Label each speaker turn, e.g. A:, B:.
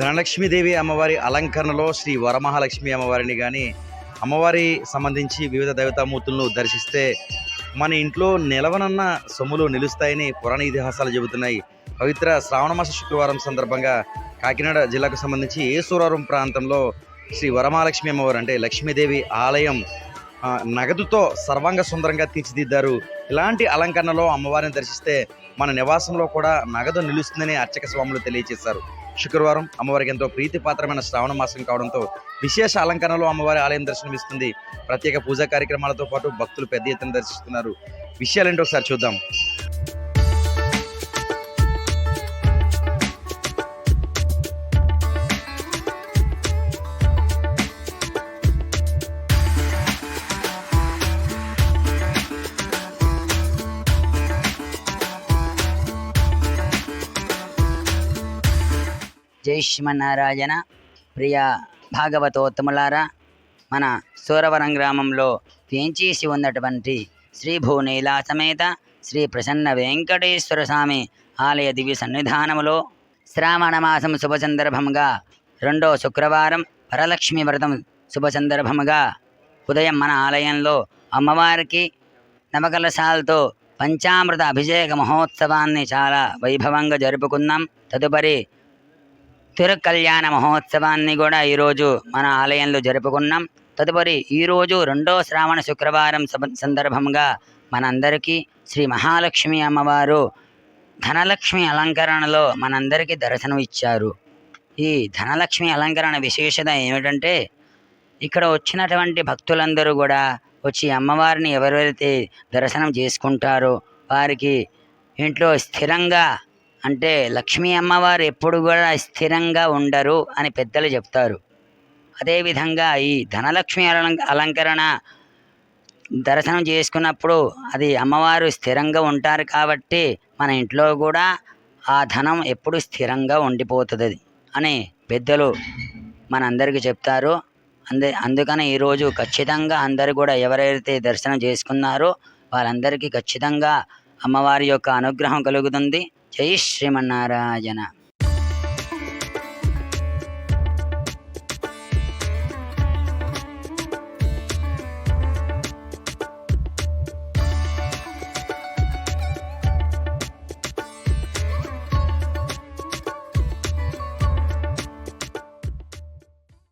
A: ధనలక్ష్మీదేవి అమ్మవారి అలంకరణలో శ్రీ వరమహాలక్ష్మి అమ్మవారిని కానీ అమ్మవారి సంబంధించి వివిధ దేవతామూర్తులను దర్శిస్తే మన ఇంట్లో నిలవనన్న సొమ్ములు నిలుస్తాయని పురాణ ఇతిహాసాలు చెబుతున్నాయి. పవిత్ర శ్రావణమాస శుక్రవారం సందర్భంగా కాకినాడ జిల్లాకు సంబంధించి ఏసూరారం ప్రాంతంలో శ్రీ వరమహాలక్ష్మి అమ్మవారు అంటే లక్ష్మీదేవి ఆలయం నగదుతో సర్వాంగ సుందరంగా తీర్చిదిద్దారు. ఇలాంటి అలంకరణలో అమ్మవారిని దర్శిస్తే మన నివాసంలో కూడా నగదు నిలుస్తుందని అర్చక స్వాములు తెలియజేశారు. శుక్రవారం అమ్మవారికి ఎంతో ప్రీతిపాత్రమైన శ్రావణ మాసం కావడంతో విశేష అలంకరణలో అమ్మవారి ఆలయం దర్శనమిస్తుంది. ప్రత్యేక పూజా కార్యక్రమాలతో పాటు భక్తులు పెద్ద ఎత్తున దర్శిస్తున్నారు. విషయాలేంటో ఒకసారి చూద్దాం.
B: జై శ్రీమన్నారాయణ. ప్రియ భాగవతోత్తములారా మన సూరవరం గ్రామంలో పెంచేసి ఉన్నటువంటి శ్రీ భూనీలా సమేత శ్రీ ప్రసన్న వెంకటేశ్వర స్వామి ఆలయ దివ్య సన్నిధానములో శ్రావణ మాసం శుభ సందర్భంగా రెండో శుక్రవారం వరలక్ష్మి వ్రతం శుభ సందర్భముగా ఉదయం మన ఆలయంలో అమ్మవారికి నవకలశాలతో పంచామృత అభిషేక మహోత్సవాన్ని చాలా వైభవంగా జరుపుకున్నాం. తదుపరి తిరుకల్యాణ మహోత్సవాన్ని కూడా ఈరోజు మన ఆలయంలో జరుపుకున్నాం. తదుపరి ఈరోజు రెండో శ్రావణ శుక్రవారం సందర్భంగా మనందరికీ శ్రీ మహాలక్ష్మి అమ్మవారు ధనలక్ష్మి అలంకరణలో మనందరికీ దర్శనం ఇచ్చారు ఈ ధనలక్ష్మి అలంకరణ విశేషత ఏమిటంటే ఇక్కడ వచ్చినటువంటి భక్తులందరూ కూడా వచ్చి అమ్మవారిని ఎవరెవరైతే దర్శనం చేసుకుంటారో వారికి ఇంట్లో స్థిరంగా అంటే లక్ష్మీ అమ్మవారు ఎప్పుడు కూడా స్థిరంగా ఉండరు అని పెద్దలు చెప్తారు. అదేవిధంగా ఈ ధనలక్ష్మి అలం- అలంకరణ దర్శనం చేసుకున్నప్పుడు అది అమ్మవారు స్థిరంగా ఉంటారు కాబట్టి మన ఇంట్లో కూడా ఆ ధనం ఎప్పుడు స్థిరంగా ఉండిపోతుంది అని పెద్దలు మనందరికీ చెప్తారు. అందే అందుకని ఈరోజు ఖచ్చితంగా అందరు కూడా ఎవరైతే దర్శనం చేసుకున్నారో వాళ్ళందరికీ ఖచ్చితంగా అమ్మవారి యొక్క అనుగ్రహం కలుగుతుంది. జై శ్రీమన్నారాయణ.